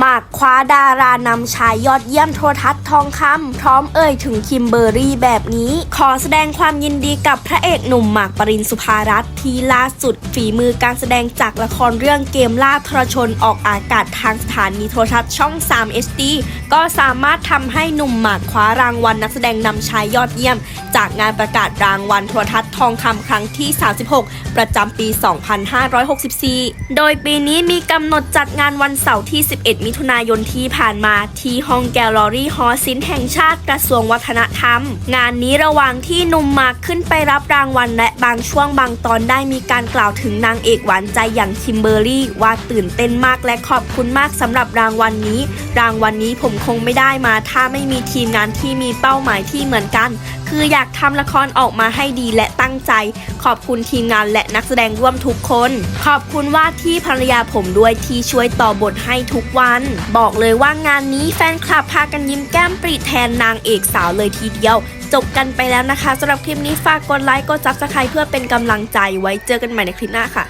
หมากคว้าดารานำชายยอดเยี่ยมโทรทัศน์ทองคำพร้อมเอ่ยถึงคิมเบอร์รี่แบบนี้ ขอแสดงความยินดีกับพระเอกหนุ่มหมากปรินสุภารัตน์ที่ล่าสุดฝีมือการแสดงจากละครเรื่องเกมล่าทรชนออกอากาศทางสถานีโทรทัศน์ช่อง 3 HD ก็สามารถทำให้หนุ่มหมากคว้ารางวัลนักแสดงนำชายยอดเยี่ยม จากงานประกาศรางวัลโทรทัศน์ทองคำครั้งที่ 36 ประจำปี 2564 โดยปีนี้มีกำหนดจัดงานวันเสาร์ที่ 11มิถุนายนที่ผ่านมาที่ห้องแกลลอรี่ฮอศิลป์แห่งชาติกระทรวงวัฒนธรรม งานนี้ระหว่างที่หนุ่มมากขึ้นไปรับรางวัลและบางช่วงบางตอนได้มีการกล่าวถึงนางเอกหวานใจอย่างคิมเบอร์รี่ว่าตื่นเต้นมากและขอบคุณมากสำหรับรางวัลนี้ รางวัลนี้ผมคงไม่ได้มา ถ้าไม่มีทีมงานที่มีเป้าหมายที่เหมือนกัน คืออยากทำละครออกมาให้ดีและตั้งใจ ขอบคุณทีมงานและนักแสดงร่วมทุกคน ขอบคุณว่าที่ภรรยาผมด้วยที่ช่วยต่อบทให้ทุกวันบอกเลยว่างานนี้แฟนคลับพากันยิ้มแก้มปรีแทนนางเอกสาวเลยทีเดียว จบกันไปแล้วนะคะสำหรับคลิปนี้ฝากกดไลค์กดซับสไครต์เพื่อเป็นกำลังใจไว้เจอกันใหม่ในคลิปหน้าค่ะ